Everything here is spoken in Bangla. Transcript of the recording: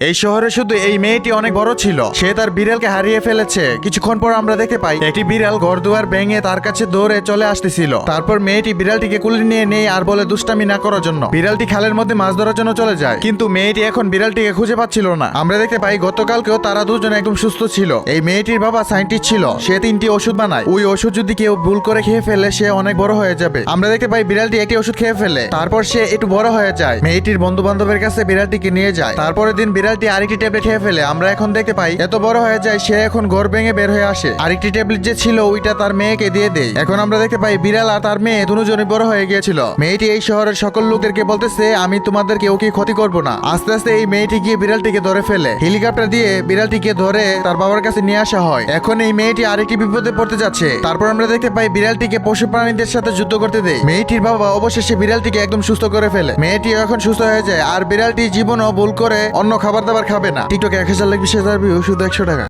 এই শহরে শুধু এই মেয়েটি অনেক বড় ছিল। সে তার বিড়ালকে হারিয়ে ফেলেছে। কিছুক্ষণ পর আমরা দেখতে পাই, একটি বিড়াল ঘর দুয়ার ভেঙে তার কাছে দৌড়ে চলে আসতেছিল। তারপর মেয়েটি বিড়ালটিকে কুলে নিয়ে নেই আর বলে দুষ্টামি না করার জন্য। বিড়ালটি খালের মধ্যে মাছ ধরার জন্য চলে যায়। কিন্তু মেয়েটি এখন বিড়ালটিকে খুঁজে পাচ্ছিল না। আমরা দেখতে পাই, গতকালকেও তারা দুজন একদম সুস্থ ছিল। এই মেয়েটির বাবা সাইন্টিস্ট ছিল। সে তিনটি ওষুধ বানায়। ওই ওষুধ যদি কেউ ভুল করে খেয়ে ফেলে, সে অনেক বড় হয়ে যাবে। আমরা দেখতে পাই, বিড়ালটি একটি ওষুধ খেয়ে ফেলে। তারপর সে একটু বড় হয়ে যায়। মেয়েটির বন্ধু বান্ধবের কাছে বিড়ালটিকে নিয়ে যায়। তারপরের দিন বিড়ালটি আরেকটি ট্যাবলেট খেয়ে ফেলে। আমরা এখন দেখতে পাই, এত বড় হয়ে যায় সে এখন ঘর ভেঙে বের হয়ে আসে। আরেকটি ট্যাবলেট যে ছিল, ওইটা তার মেয়েকে দিয়ে দেয় এখন আমরা দেখতে পাই, বিড়াল আর তার মেয়ে দুজনই বড় হয়ে গিয়েছিল। মেয়েটি এই শহরের সকল লোকেরকে বলতেছে, আমি তোমাদের কেউ কি ক্ষতি করব না। আস্তে আস্তে এই মেয়েটি গিয়ে বিড়ালটিকে ধরে ফেলে। হেলিকপ্টার দিয়ে বিড়ালটিকে ধরে তার বাবার কাছে নিয়ে আসা হয়। এখন এই মেয়েটি আরেকটি বিপদে পড়তে যাচ্ছে। তারপর আমরা দেখতে পাই, বিড়ালটিকে পশু প্রাণীদের সাথে যুদ্ধ করতে দেয় মেয়েটির বাবা অবশেষে বিড়ালটিকে একদম সুস্থ করে ফেলে। মেয়েটি এখন সুস্থ হয়ে যায়, আর বিড়ালটি জীবনও ভুল করে অন্য খাবার দাবার খাবে না। টিকটকে এক হাজার লাইক বিশ হাজার ভিউ শুধু একশো টাকা।